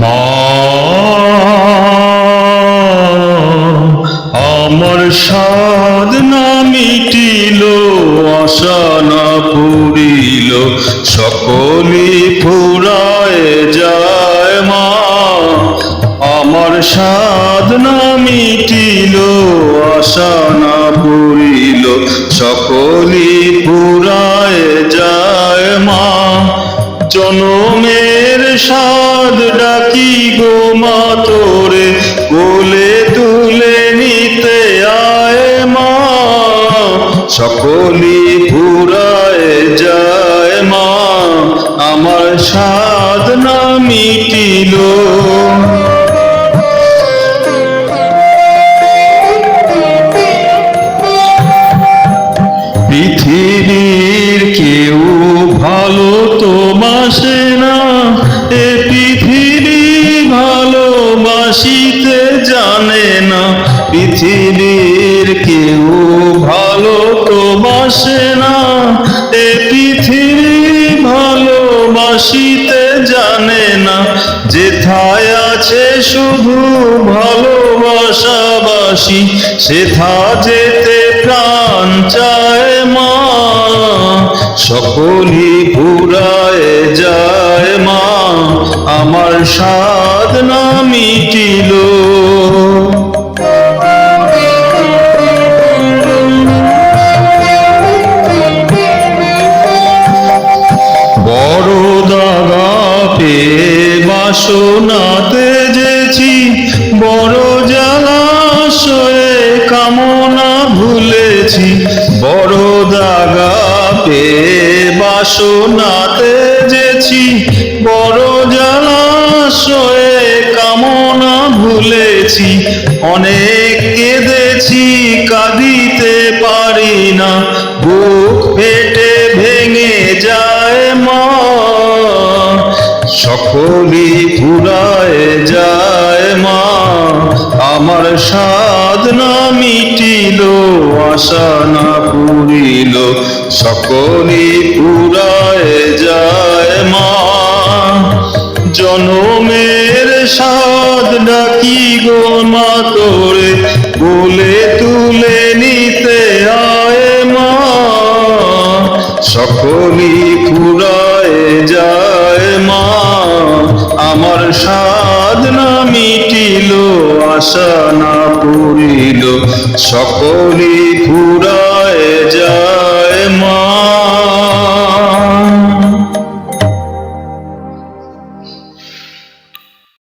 মা আমার সাদ না মিটিল আশা না পুরিল, সকলি ফুরায় যায় মা। আমার সাদ না মিটিল আশা না পুরিল, সকলি ফুরায় যায় মা। জনমের স্বাদ ডাকি গো মা তোরে সকলি ফুরায় যায় মা, আমার স্বাদ না মিটিল। পৃথিবীর কেউ ভালো তো বাসে না, এ পৃথিবী ভালোবাসিতে জানে না পৃথিবীর তো না, এ পৃথিবী ভালোবাসিতে জানে না। যেথায় আছে শুধু ভালোবাসাবাসি, সেথা যেতে প্রাণ চায় মা। সকলই ফুরায় যায় মা, আমার সাধ না মিটিল। বড় দাগা পেয়ে বাসনাতে যেছি, বড় জলাশয়ে কামনা ভুলেছি। অনেক কেঁদেছি, কাঁদিতে পারি না। বুক ফেটে ভেঙে যায় মা সকলি ফুরায় যায় মা আমার সাধ না মিটিল, আশা না পুরিল সকলে পুরায় যায় মা। জনমের সাধ ডাকি গো মা তোরে, বলে তুলে মিটিল আশা না পুরিল সকলি ফুরা